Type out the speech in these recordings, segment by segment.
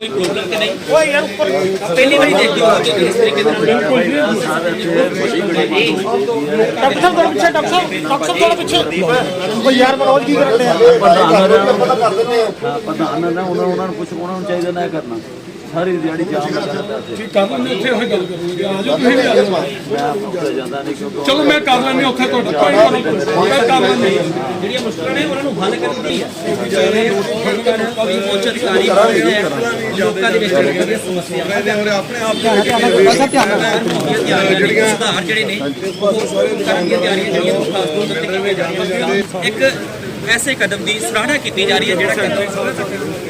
ਕੋਈ ਯਾਰ ਉੱਪਰ ਪਹਿਲੀ ਵਾਰੀ ਦੇਖਦੇ ਹੋ। ਕਿ ਇਸ ਤਰੀਕੇ ਦੇ ਨਾਲ ਡਾਕਟਰ ਸਾਹਿਬ ਥੋੜਾ ਪਿੱਛੇ ਡਾਕਟਰ ਸਾਹਿਬ ਡਾਕਟਰ ਸਾਹਿਬ ਥੋੜਾ ਪਿੱਛੇ। ਓ ਯਾਰ ਮਨੋਜ ਕੀ ਕਰਦੇ ਆ। ਪ੍ਰਧਾਨ ਨੇ ਉਹਨਾਂ ਉਹਨਾਂ ਨੂੰ ਕੁਝ ਉਹਨਾਂ ਨੂੰ ਚਾਹੀਦਾ ਨਾ ਇਹ ਕਰਨਾ। ਸਾਰੀ ਦਿਹਾੜੀ ਜਾਮ ਕਰਦਾ ਸੀ। ਕਰ ਲੈਂਦੇ ਉੱਥੇ ਹੋਈ ਗੱਲ ਕਰੂੰਗੇ। ਆ ਜਾਓ ਤੁਸੀਂ ਵੀ ਆ ਜਾਓ। ਮੈਂ ਉੱਥੇ ਜਾਂਦਾ ਨਹੀਂ ਕਿਉਂਕਿ ਚਲੋ ਮੈਂ ਕਰ ਲੈਂਦੇ ਉੱਥੇ ਤੁਹਾਡਾ ਕੋਈ ਨਹੀਂ। ਮੈਂ ਕਰ ਲੈਂਦੇ। ਜਿਹੜੀਆਂ ਮੁਸ਼ਕਲਾਂ ਨੇ ਉਹਨਾਂ ਨੂੰ ਹੱਲ ਕਰਨ ਦੀ ਹੈ ਜਿਹੜੇ ਲੋਕਾਂ ਨੂੰ ਕਦੀ ਉੱਚ ਅਧਿਕਾਰੀ ਆ ਲੋਕਾਂ ਦੇ ਵਿੱਚ ਜਿਹੜੀਆਂ ਸਮੱਸਿਆਵਾਂ ਜਿਹੜੀਆਂ ਸੁਧਾਰ ਜਿਹੜੇ ਨੇ ਉਹ ਕਰਨ ਦੀਆਂ ਤਿਆਰੀਆਂ ਜਿਹੜੀਆਂ ਉਹ ਖਾਸ ਤੌਰ ਤੇ ਕੀਤੀਆਂ ਜਾ ਰਹੀਆਂ ਇੱਕ ਐਸੇ ਕਦਮ ਦੀ ਸਰਾਹਨਾ ਕੀਤੀ ਜਾ ਰਹੀ ਹੈ ਜਿਹੜਾ ਕਦਮ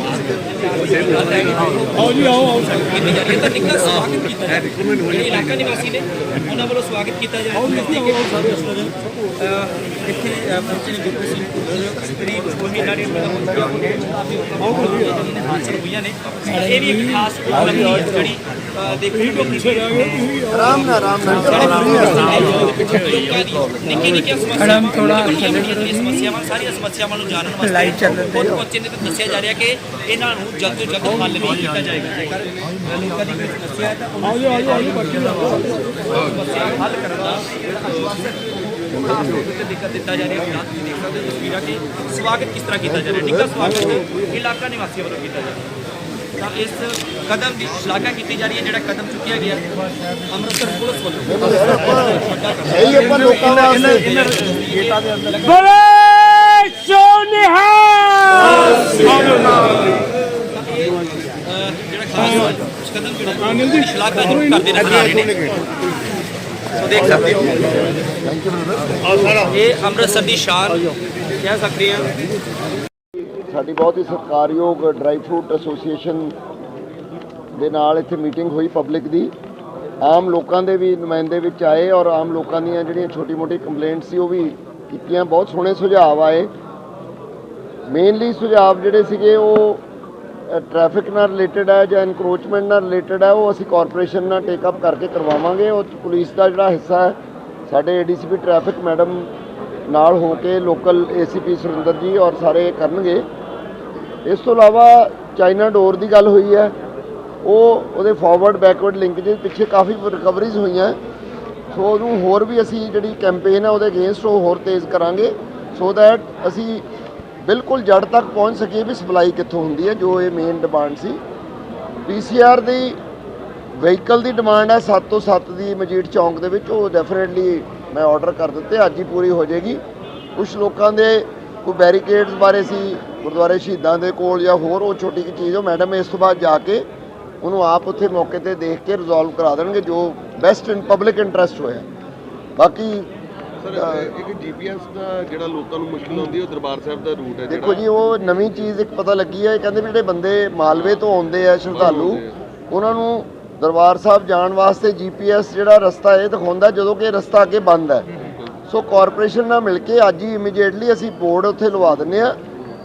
ਆਓ ਜੀ ਆਓ ਆਓ ਕੀਤੀ ਜਾ ਰਹੀ ਹੈ ਤਾਂ ਨਿੱਘਾ ਸਵਾਗਤ ਕੀਤਾ ਜਾ ਰਿਹਾ ਹੈ ਜਿਹੜੇ ਇਲਾਕਾ ਨਿਵਾਸੀ ਨੇ ਉਹਨਾਂ ਵੱਲੋਂ ਸਵਾਗਤ ਕੀਤਾ ਜਾ ਰਿਹਾ ਹੈ ਅਹ ਇੱਥੇ ਅਹ ਪਹੁੰਚੇ ਨੇ ਗੁਰੂ ਸਿੰਘ ਕਰੀਬ ਮਹੀਨਾ ਡੇਢ ਮਹੀਨਾ ਹੋ ਗਿਆ ਕਾਫੀ ਨੇ ਹਾਸਲ ਹੋਈਆਂ ਨੇ ਇਹ ਵੀ ਇੱਕ ਖਾਸ ਉਪਲਬਧੀ ਹੈ ਜਿਹੜੀ ਅਹ ਦੇਖਣ ਨੂੰ ਮਿਲਦੀ ਹੈ ਆਰਾਮ ਨਾਲ ਆਰਾਮ ਨਾਲ ਨਿੱਕੀ ਨਿੱਕੀਆਂ ਸਮੱਸਿਆਵਾਂ ਥੋੜਾ ਸਮੱਸਿਆਵਾਂ ਸਾਰੀਆਂ ਸਮੱਸਿਆਵਾਂ ਨੂੰ ਜਾਣਨ ਵਾਸਤੇ ਲਾਈਟ ਚੱਲ ਰਹੀ ਹੈ ਪਹੁੰਚੇ ਨੇ ਤਾਂ ਦੱਸਿਆ ਜਾ ਰਿਹਾ ਕਿ ਇਹਨਾਂ ਨੂੰ ਜਲਦ ਤੋਂ ਜਲਦ ਹੱਲ ਵੀ ਕੀਤਾ ਜਾਏਗਾ ਜੇਕਰ ਲੋਕਾਂ ਦੀ ਕੋਈ ਸਮੱਸਿਆ ਹੈ ਤਾਂ ਆਓ ਜੀ ਆਓ ਜੀ ਆਓ ਜੀ ਬਾਕੀ ਸਮੱਸਿਆ ਨੂੰ ਹੱਲ ਕਰਨ ਦਾ ਜਿਹੜਾ ਆਸ਼ਵਾਸਨ ਤੇ ਦਿੱਕਤ ਦਿੱਤਾ ਜਾ ਰਿਹਾ ਹੈ ਤੁਸੀਂ ਦੇਖ ਸਕਦੇ ਹੋ ਤਸਵੀਰਾਂ ਕਿ ਸਵਾਗਤ ਕਿਸ ਤਰ੍ਹਾਂ ਕੀਤਾ ਜਾ ਰਿਹਾ ਨਿੱਘਾ ਸਵਾਗਤ ਇਲਾਕਾ ਨਿਵਾਸੀਆਂ ਵੱਲੋਂ ਕੀਤਾ ਜਾ ਰਿਹਾ ਤਾਂ ਇਸ ਕਦਮ ਦੀ ਸ਼ਲਾਘਾ ਕੀਤੀ ਜਾ ਰਹੀ ਹੈ ਜਿਹੜਾ ਕਦਮ ਚੁੱਕਿਆ ਗਿਆ ਅੰਮ੍ਰਿਤਸਰ ਪੁਲਿਸ ਵੱਲੋਂ ਹੈ ਹੀ ਆਪਾਂ ਲੋਕਾਂ ਵਾਸਤੇ ਜਿਹੜਾ ਖਾਸ ਕਦਮ ਜਿਹੜਾ ਉਹਦੀ ਸ਼ਲਾਘਾ ਜ਼ਰੂਰ ਕਰਦੇ ਨਜ਼ਰ ਆ ਰਹੇ ਨੇ। ਸੋ ਦੇਖ ਸਕਦੇ ਹੋ। ਇਹ ਅੰਮ੍ਰਿਤਸਰ ਦੀ ਸ਼ਾਨ। ਕਹਿ ਸਕਦੇ ਹਾਂ ਸਾਡੀ ਬਹੁਤ ਹੀ ਸਤਿਕਾਰਯੋਗ ਡਰਾਈ ਫਰੂਟ ਐਸੋਸੀਏਸ਼ਨ ਦੇ ਨਾਲ ਇੱਥੇ ਮੀਟਿੰਗ ਹੋਈ ਪਬਲਿਕ ਦੀ। ਆਮ ਲੋਕਾਂ ਦੇ ਵੀ ਨੁਮਾਇੰਦੇ ਵਿੱਚ ਆਏ ਔਰ ਆਮ ਲੋਕਾਂ ਦੀਆਂ ਜਿਹੜੀਆਂ ਛੋਟੀ-ਮੋਟੀ ਕੰਪਲੇਂਟ ਸੀ ਉਹ ਵੀ ਕੀਤੀਆਂ। ਬਹੁਤ ਸੋਹਣੇ ਸੁਝਾਅ ਆਏ। ਮੇਨਲੀ ਸੁਝਾਅ ਜਿਹੜੇ ਸੀਗੇ ਉਹ ਟ੍ਰੈਫਿਕ ਨਾਲ ਰਿਲੇਟਡ ਹੈ ਜਾਂ ਇਨਕਰੋਚਮੈਂਟ ਨਾਲ ਰਿਲੇਟਡ ਹੈ ਉਹ ਅਸੀਂ ਕਾਰਪੋਰੇਸ਼ਨ ਨਾਲ ਟੇਕ ਅਪ ਕਰਕੇ ਕਰਵਾਵਾਂਗੇ। ਉਹ ਪੁਲਿਸ ਦਾ ਜਿਹੜਾ ਹਿੱਸਾ ਹੈ, ਸਾਡੇ ਏਡੀਸੀਪੀ ਟ੍ਰੈਫਿਕ ਮੈਡਮ ਨਾਲ ਹੋ ਕੇ ਲੋਕਲ ਏਸੀਪੀ ਸੁਰਿੰਦਰ ਜੀ ਔਰ ਸਾਰੇ ਕਰਨਗੇ। ਇਸ ਤੋਂ ਇਲਾਵਾ ਚਾਈਨਾ ਡੋਰ ਦੀ ਗੱਲ ਹੋਈ ਹੈ। ਉਹ ਉਹਦੇ ਫਾਰਵਰਡ ਬੈਕਵਰਡ ਲਿੰਕ ਲਿੰਕੇਜ ਪਿੱਛੇ ਕਾਫੀ ਰਿਕਵਰੀਜ਼ ਹੋਈਆਂ। ਸੋ ਉਹਨੂੰ ਹੋਰ ਵੀ ਅਸੀਂ ਜਿਹੜੀ ਕੈਂਪੇਨ ਹੈ ਉਹਦੇ ਅਗੇਂਸਟ ਉਹ ਹੋਰ ਤੇਜ਼ ਕਰਾਂਗੇ। ਸੋ ਦੈਟ ਅਸੀਂ ਬਿਲਕੁਲ ਜੜ ਤੱਕ ਪਹੁੰਚ ਸਕੀਏ ਵੀ ਸਪਲਾਈ ਕਿੱਥੋਂ ਹੁੰਦੀ ਹੈ, ਜੋ ਇਹ ਮੇਨ ਡਿਮਾਂਡ ਸੀ। ਪੀਸੀਆਰ ਦੀ ਵਹੀਕਲ ਦੀ ਡਿਮਾਂਡ ਹੈ 7 ਤੋਂ 7 ਦੀ ਮਜੀਠ ਚੌਂਕ ਦੇ ਵਿੱਚ। ਉਹ ਡੈਫੀਨਿਟਲੀ ਮੈਂ ਆਰਡਰ ਕਰ ਦਿੱਤੇ, ਅੱਜ ਹੀ ਪੂਰੀ ਹੋ ਜਾਏਗੀ। ਕੁਝ ਲੋਕਾਂ ਦੇ ਕੋਈ ਬੈਰੀਕੇਡਸ ਬਾਰੇ ਸੀ, ਗੁਰਦੁਆਰੇ ਸ਼ਹੀਦਾਂ ਦੇ ਕੋਲ ਜਾਂ ਹੋਰ, ਉਹ ਛੋਟੀ ਜਿਹੀ ਚੀਜ਼ ਉਹ ਮੈਡਮ ਇਸ ਤੋਂ ਬਾਅਦ ਜਾ ਕੇ ਉਹਨੂੰ ਆਪ ਉੱਥੇ ਮੌਕੇ ਤੇ ਦੇਖ ਕੇ ਰਿਜ਼ੋਲਵ ਕਰਾ ਦੇਣਗੇ, ਜੋ ਬੈਸਟ ਇਨ ਪਬਲਿਕ ਇੰਟਰਸਟ ਹੋਇਆ। ਬਾਕੀ ਸਰ ਇੱਕ ਜੀਪੀਐਸ ਦਾ ਜਿਹੜਾ ਲੋਕਾਂ ਨੂੰ ਮੁਸ਼ਕਲ ਆਉਂਦੀ ਹੈ ਉਹ ਦਰਬਾਰ ਸਾਹਿਬ ਦਾ ਰੂਟ ਹੈ ਦੇਖੋ ਜੀ ਉਹ ਨਵੀਂ ਚੀਜ਼ ਇੱਕ ਪਤਾ ਲੱਗੀ ਹੈ। ਇਹ ਕਹਿੰਦੇ ਵੀ ਜਿਹੜੇ ਬੰਦੇ ਮਾਲਵੇ ਤੋਂ ਆਉਂਦੇ ਆ ਸ਼ਰਧਾਲੂ ਉਹਨਾਂ ਨੂੰ ਦਰਬਾਰ ਸਾਹਿਬ ਜਾਣ ਵਾਸਤੇ ਜੀਪੀਐਸ ਜਿਹੜਾ ਰਸਤਾ ਇਹ ਦਿਖਾਉਂਦਾ ਜਦੋਂ ਕਿ ਰਸਤਾ ਅੱਗੇ ਬੰਦ ਹੈ। ਸੋ ਕਾਰਪੋਰੇਸ਼ਨ ਨਾਲ ਮਿਲ ਕੇ ਅੱਜ ਹੀ ਇਮੀਡੀਏਟਲੀ ਅਸੀਂ ਬੋਰਡ ਉੱਥੇ ਲਵਾ ਦਿੰਨੇ ਆ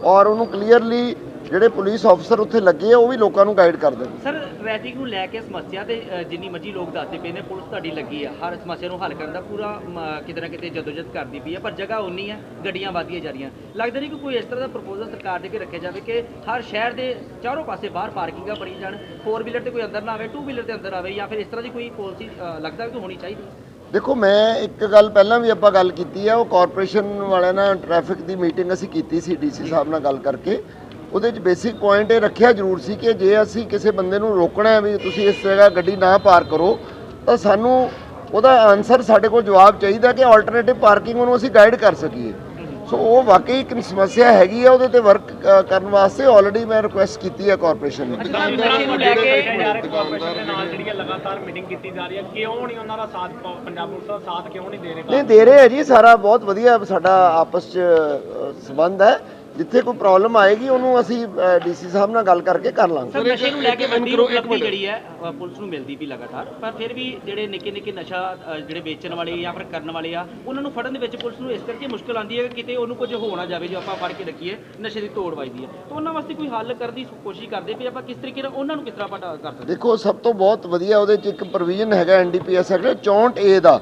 ਔਰ ਉਹਨੂੰ ਕਲੀਅਰਲੀ ਜਿਹੜੇ ਪੁਲਿਸ ਅਫਸਰ ਉੱਥੇ ਲੱਗੇ ਆ ਉਹ ਵੀ ਲੋਕਾਂ ਨੂੰ ਗਾਈਡ ਕਰ ਦੇਣ ਸਰ ਟ੍ਰੈਫਿਕ ਨੂੰ ਲੈ ਕੇ ਸਮੱਸਿਆ ਤੇ ਅ, ਜਿੰਨੀ ਮਰਜ਼ੀ ਲੋਕ ਦੱਸਦੇ ਪਏ ਨੇ ਪੁਲਿਸ ਤੁਹਾਡੀ ਲੱਗੀ ਆ। ਹਰ ਸਮੱਸਿਆ ਨੂੰ ਹੱਲ ਕਰਨ ਦਾ ਪੂਰਾ ਮ, ਕਿਤੇ ਨਾ ਕਿਤੇ ਜਦੋਜਦ ਕਰਦੀ ਪਈ ਆ ਪਰ ਜਗ੍ਹਾ ਉਨੀ ਆ ਗੱਡੀਆਂ ਵਧੀਆਂ ਜਾ ਰਹੀਆਂ। ਲੱਗਦਾ ਨਹੀਂ ਕਿ ਕੋਈ ਇਸ ਤਰ੍ਹਾਂ ਦਾ ਪ੍ਰਪੋਜ਼ਲ ਸਰਕਾਰ ਦੇ ਕੇ ਰੱਖਿਆ ਜਾਵੇ ਕਿ ਹਰ ਸ਼ਹਿਰ ਦੇ ਚਾਰੋਂ ਪਾਸੇ ਬਾਹਰ ਪਾਰਕਿੰਗਾਂ ਬਣੀ ਜਾਣ 4 ਵੀਲਰ ਤੇ ਕੋਈ ਅੰਦਰ ਨਾ ਆਵੇ 2 ਵੀਲਰ ਤੇ ਅੰਦਰ ਆਵੇ ਜਾਂ ਫਿਰ ਇਸ ਤਰ੍ਹਾਂ ਦੀ ਕੋਈ ਪਾਲਿਸੀ ਲੱਗਦਾ ਕਿ ਹੋਣੀ ਚਾਹੀਦੀ? ਦੇਖੋ ਮੈਂ ਇੱਕ ਗੱਲ ਪਹਿਲਾਂ ਵੀ ਆਪਾਂ ਗੱਲ ਕੀਤੀ ਹੈ ਉਹ ਕਾਰਪੋਰੇਸ਼ਨ ਵਾਲਿਆਂ ਨਾਲ ਟ੍ਰੈਫਿਕ ਦੀ ਮੀਟਿੰਗ ਅਸੀਂ ਕੀਤੀ ਸੀ ਡੀਸੀ ਸਾਹਿਬ ਨਾਲ ਗੱਲ ਕਰਕੇ। ਉਹਦੇ ਵਿੱਚ ਬੇਸਿਕ ਪੁਆਇੰਟ ਇਹ ਰੱਖਿਆ ਜ਼ਰੂਰ ਸੀ ਕਿ ਜੇ ਅਸੀਂ ਕਿਸੇ ਬੰਦੇ ਨੂੰ ਰੋਕਣਾ ਹੈ ਵੀ ਤੁਸੀਂ ਇਸ ਜਗ੍ਹਾ ਗੱਡੀ ਨਾ ਪਾਰਕ ਕਰੋ ਤਾਂ ਸਾਨੂੰ ਉਹਦਾ ਆਨਸਰ ਸਾਡੇ ਕੋਲ ਜਵਾਬ ਚਾਹੀਦਾ ਕਿ ਆਲਟਰਨੇਟਿਵ ਪਾਰਕਿੰਗ ਉਹਨੂੰ ਅਸੀਂ ਗਾਈਡ ਕਰ ਸਕੀਏ। ਸੋ ਉਹ ਵਾਕਈ ਇੱਕ ਸਮੱਸਿਆ ਹੈਗੀ ਆ ਉਹਦੇ ਤੇ ਵਰਕ ਕਰਨ ਵਾਸਤੇ ਆਲਰੇਡੀ ਮੈਂ ਰਿਕੁਐਸਟ ਕੀਤੀ ਹੈ ਕਾਰਪੋਰੇਸ਼ਨ ਨੂੰ। ਨੂੰ ਲੈ ਕੇ ਕਾਰਪੋਰੇਸ਼ਨ ਦੇ ਨਾਲ ਜਿਹੜੀ ਹੈ ਲਗਾਤਾਰ ਮੀਟਿੰਗ ਕੀਤੀ ਜਾ ਰਹੀ ਹੈ ਕਿਉਂ ਨਹੀਂ ਉਹਨਾਂ ਦਾ ਸਾਥ ਪ- ਪੰਜਾਬ ਪੁਲਿਸ ਦਾ ਸਾਥ ਕਿਉਂ ਨਹੀਂ ਦੇ ਰਹੇ? ਨਹੀਂ ਦੇ ਰਹੇ ਆ ਜੀ ਸਾਰਾ ਬਹੁਤ ਵਧੀਆ ਸਾਡਾ ਆਪਸ ਚ ਸੰਬੰਧ ਹੈ। ਜਿੱਥੇ ਕੋਈ ਪ੍ਰੋਬਲਮ ਆਏਗੀ ਉਹਨੂੰ ਅਸੀਂ ਡੀਸੀ ਸਾਹਿਬ ਨਾਲ ਗੱਲ ਕਰਕੇ ਕਰ ਲਾਂਗੇ। ਸਰ ਨਸ਼ੇ ਨੂੰ ਲੈ ਕੇ ਵੱਡੀ ਉਪਲਬਧੀ। ਜਿਹੜੀ ਹੈ ਪੁਲਿਸ ਨੂੰ ਮਿਲਦੀ ਵੀ ਲਗਾਤਾਰ। ਪਰ ਫਿਰ ਵੀ ਜਿਹੜੇ ਨਿੱਕੇ ਨਿੱਕੇ ਨਸ਼ਾ ਜਿਹੜੇ ਵੇਚਣ ਵਾਲੇ ਜਾਂ ਫਿਰ ਕਰਨ ਵਾਲੇ ਆ ਉਹਨਾਂ ਨੂੰ ਫੜਨ ਦੇ ਵਿੱਚ ਪੁਲਿਸ ਨੂੰ ਇਸ ਕਰਕੇ ਮੁਸ਼ਕਲ ਆਉਂਦੀ ਹੈ ਕਿ ਕਿਤੇ ਉਹਨੂੰ ਕੁਝ ਹੋ ਨਾ ਜਾਵੇ ਜੋ ਆਪਾਂ ਫੜ ਕੇ ਰੱਖੀਏ ਨਸ਼ੇ ਦੀ ਤੋੜ ਵੱਜਦੀ ਹੈ। ਤਾਂ ਉਹਨਾਂ ਵਾਸਤੇ ਕੋਈ ਹੱਲ ਕਰਨ ਦੀ ਕੋਸ਼ਿਸ਼ ਕਰਦੇ ਵੀ ਆਪਾਂ ਕਿਸ ਤਰੀਕੇ ਨਾਲ ਉਹਨਾਂ ਨੂੰ ਕਿਸ ਤਰ੍ਹਾਂ ਆਪਾਂ ਕਰ ਸਕਦੇ ਦੇਖੋ ਸਭ ਤੋਂ ਬਹੁਤ ਵਧੀਆ ਉਹਦੇ ਚ ਇੱਕ ਪ੍ਰੋਵੀਜ਼ਨ ਹੈਗਾ ਐਨਡੀਪੀਐਸ ਐਕਟ 64 ਏ ਦਾ।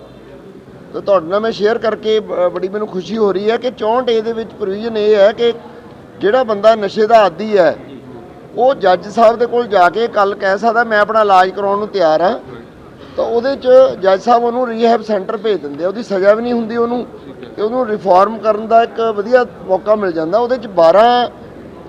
ਤੇ ਤੁਹਾਡੇ ਨਾਲ ਮੈਂ ਸ਼ੇਅਰ ਕਰਕੇ ਬੜੀ ਮੈਨੂੰ ਖੁਸ਼ੀ ਹੋ ਰਹੀ ਹੈ ਕਿ 64 ਏ ਦੇ ਵਿੱਚ ਪ੍ਰੋਵੀਜ਼ਨ ਇਹ ਹੈ ਕਿ ਜਿਹੜਾ ਬੰਦਾ ਨਸ਼ੇ ਦਾ ਆਦੀ ਹੈ, ਉਹ ਜੱਜ ਸਾਹਿਬ ਦੇ ਕੋਲ ਜਾ ਕੇ ਕੱਲ ਕਹਿ ਸਕਦਾ, ਮੈਂ ਆਪਣਾ ਇਲਾਜ ਕਰਾਉਣ ਨੂੰ ਤਿਆਰ ਹਾਂ। ਤਾਂ ਉਹਦੇ ਚ ਜੱਜ ਸਾਹਿਬ ਉਹਨੂੰ ਰੀਹੈਬ ਸੈਂਟਰ ਭੇਜ ਦਿੰਦੇ ਆ। ਉਹਦੀ ਸਜ਼ਾ ਵੀ ਨਹੀਂ ਹੁੰਦੀ ਉਹਨੂੰ। ਤੇ ਉਹਨੂੰ ਰਿਫਾਰਮ ਕਰਨ ਦਾ ਇੱਕ ਵਧੀਆ ਮੌਕਾ ਮਿਲ ਜਾਂਦਾ। ਉਹਦੇ ਚ 12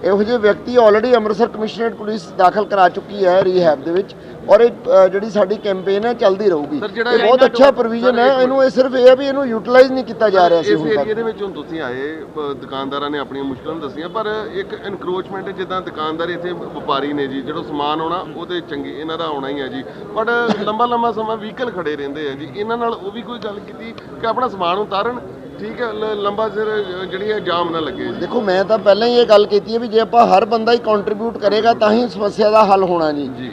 ਇਹੋ ਜਿਹੇ ਵਿਅਕਤੀ ਆਲਰੇਡੀ ਅੰਮ੍ਰਿਤਸਰ ਕਮਿਸ਼ਨਰੇਟ ਪੁਲਿਸ ਦਾਖਲ ਕਰਾ ਚੁੱਕੀ ਹੈ ਰੀਹੈਬ ਦੇ ਵਿੱਚ ਔਰ ਇਹ ਜਿਹੜੀ ਸਾਡੀ ਕੈਂਪੇਨ ਹੈ ਚੱਲਦੀ ਰਹੂਗੀ। ਇਹ ਬਹੁਤ ਅੱਛਾ ਪ੍ਰੋਵੀਜ਼ਨ ਹੈ ਇਹਨੂੰ ਇਹ ਸਿਰਫ ਇਹ ਹੈ ਵੀ ਇਹਨੂੰ ਯੂਟਿਲਾਈਜ਼ ਨਹੀਂ ਕੀਤਾ ਜਾ ਰਿਹਾ ਸੀ ਇਸ ਏਰੀਆ ਦੇ ਵਿੱਚ ਹੁਣ ਤੁਸੀਂ ਆਏ ਦੁਕਾਨਦਾਰਾਂ ਨੇ ਆਪਣੀਆਂ ਮੁਸ਼ਕਲਾਂ ਦੱਸੀਆਂ ਪਰ ਇੱਕ ਇਨਕਰੋਚਮੈਂਟ ਜਿੱਦਾਂ ਦੁਕਾਨਦਾਰ ਇੱਥੇ ਵਪਾਰੀ ਨੇ ਜੀ ਜਿਹੜਾ ਸਮਾਨ ਆਉਣਾ ਉਹ ਤੇ ਚੰਗੀ ਇਹਨਾਂ ਦਾ ਆਉਣਾ ਹੀ ਹੈ ਜੀ। ਬਟ ਲੰਬਾ ਲੰਬਾ ਸਮਾਂ ਵਹੀਕਲ ਖੜੇ ਰਹਿੰਦੇ ਆ ਜੀ ਇਹਨਾਂ ਨਾਲ ਉਹ ਵੀ ਕੋਈ ਗੱਲ ਕੀਤੀ ਕਿ ਆਪਣਾ ਸਮਾਨ ਉਤਾਰਨ? ਠੀਕ ਹੈ ਲ- ਲੰਬਾ ਸਿਰ ਜਿਹੜੀ ਹੈ ਜਾਮ ਨਾ ਲੱਗੇ ਜੀ। ਦੇਖੋ ਮੈਂ ਤਾਂ ਪਹਿਲਾਂ ਹੀ ਇਹ ਗੱਲ ਕੀਤੀ ਹੈ ਵੀ ਜੇ ਆਪਾਂ ਹਰ ਬੰਦਾ ਹੀ ਕੰਟਰੀਬਿਊਟ ਕਰੇਗਾ ਤਾਂ ਹੀ ਸਮੱਸਿਆ ਦਾ ਹੱਲ ਹੋਣਾ ਜੀ। ਜੀ।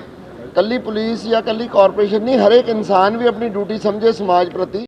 ਕੱਲੀ ਪੁਲਿਸ ਜਾਂ ਕੱਲੀ ਕਾਰਪੋਰੇਸ਼ਨ ਨਹੀਂ ਹਰ ਇੱਕ ਇਨਸਾਨ ਵੀ ਆਪਣੀ ਡਿਊਟੀ ਸਮਝੇ ਸਮਾਜ ਪ੍ਰਤੀ।